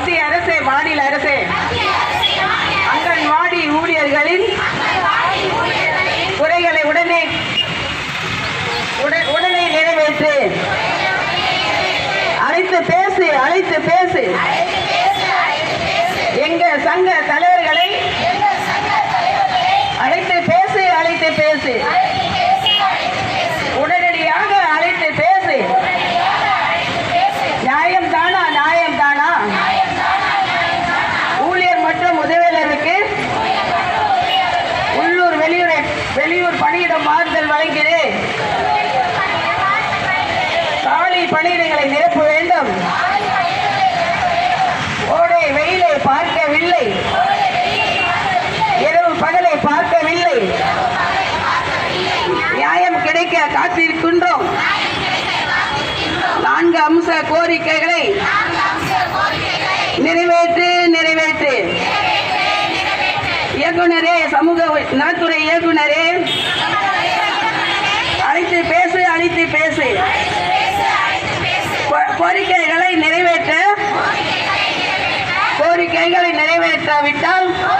மத்திய அரசு மாநில அரசு. அங்கன்வாடி ஊழியர்களின் குறைகளை உடனே உடனே நிறைவேற்று. அழைத்து பேசு அழைத்து பேசு. எங்க சங்க தலைவர்களை அழைத்து பேசு அழைத்து பேசு. வெளியூர் பணியிடம் மாறுதல் வழங்கினேன். காலி பணியிடங்களை நிரப்ப வேண்டும். ஓடை வெயிலை பார்க்கவில்லை. இரவு பகலை பார்க்கவில்லை. நியாயம் கிடைக்க காத்திருக்கின்றோம். நான்கு அம்ச கோரிக்கைகளை நிறைவேற்று நிறைவேற்று. இயக்குனர் சமூக நலத்துறை இயக்குனரே. அழைத்து பேசு அழைத்து பேசு. கோ- கோரிக்கைகளை நிறைவேற்ற. கோரிக்கைகளை நிறைவேற்றாவிட்டால்